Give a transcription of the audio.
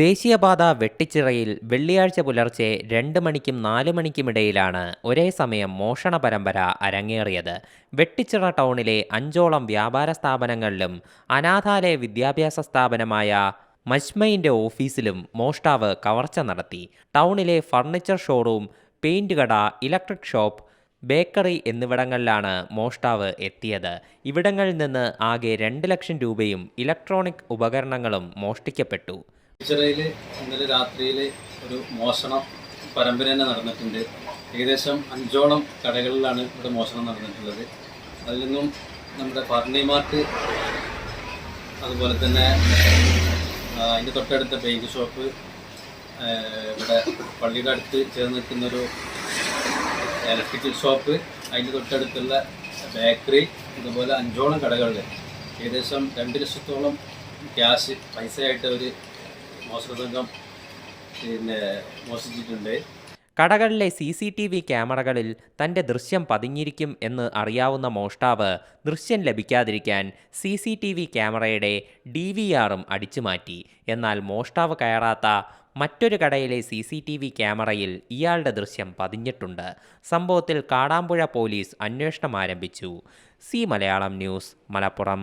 ദേശീയപാത വെട്ടിച്ചിറയിൽ വെള്ളിയാഴ്ച പുലർച്ചെ രണ്ട് മണിക്കും നാല് മണിക്കുമിടയിലാണ് ഒരേ സമയം മോഷണ പരമ്പര അരങ്ങേറിയത്. വെട്ടിച്ചിറ ടൗണിലെ അഞ്ചോളം വ്യാപാര സ്ഥാപനങ്ങളിലും അനാഥാലയ വിദ്യാഭ്യാസ സ്ഥാപനമായ മജ്മയിന്റെ ഓഫീസിലും മോഷ്ടാവ് കവർച്ച നടത്തി. ടൗണിലെ ഫർണിച്ചർ ഷോറൂം പെയിന്റ് കട ഇലക്ട്രിക് ഷോപ്പ് ബേക്കറി എന്നിവിടങ്ങളിലാണ് മോഷ്ടാവ് എത്തിയത്. ഇവിടങ്ങളിൽ നിന്ന് ആകെ രണ്ട് ലക്ഷം രൂപയും ഇലക്ട്രോണിക് ഉപകരണങ്ങളും മോഷ്ടിക്കപ്പെട്ടു. ചിറയിൽ ഇന്നലെ രാത്രിയിൽ ഒരു മോഷണം പരമ്പര തന്നെ നടന്നിട്ടുണ്ട്. ഏകദേശം അഞ്ചോളം കടകളിലാണ് ഇവിടെ മോഷണം നടന്നിട്ടുള്ളത്. അതിൽ നിന്നും നമ്മുടെ ഫർണിമാർട്ട് അതുപോലെ തന്നെ അതിന്റെ തൊട്ടടുത്ത പെയിന്റ് ഷോപ്പ് ഇവിടെ പള്ളിയുടെ അടുത്ത് ചേർന്ന് നിൽക്കുന്നൊരു ഇലക്ട്രിക്കൽ ഷോപ്പ് അതിന്റെ തൊട്ടടുത്തുള്ള ബേക്കറി ഇതുപോലെ അഞ്ചോളം കടകളിൽ ഏകദേശം രണ്ട് ലക്ഷത്തോളം ക്യാഷ് പൈസയായിട്ട് അവർ മോഷണ സംഘം പിന്നെ മോഷ്ടിച്ചിട്ടുണ്ട് കടകളിലെ സി സി ടി വി ക്യാമറകളിൽ തന്റെ ദൃശ്യം പതിഞ്ഞിരിക്കും എന്ന് അറിയാവുന്ന മോഷ്ടാവ് ദൃശ്യം ലഭിക്കാതിരിക്കാൻ സി സി ടി വി ക്യാമറയുടെ ഡി വി ആറും അടിച്ചുമാറ്റി. എന്നാൽ മോഷ്ടാവ് കയറാത്ത മറ്റൊരു കടയിലെ സി സി ടി വി ക്യാമറയിൽ ഇയാളുടെ ദൃശ്യം പതിഞ്ഞിട്ടുണ്ട്. സംഭവത്തിൽ കാടാമ്പുഴ പോലീസ് അന്വേഷണം ആരംഭിച്ചു. C Malayalam news Malappuram.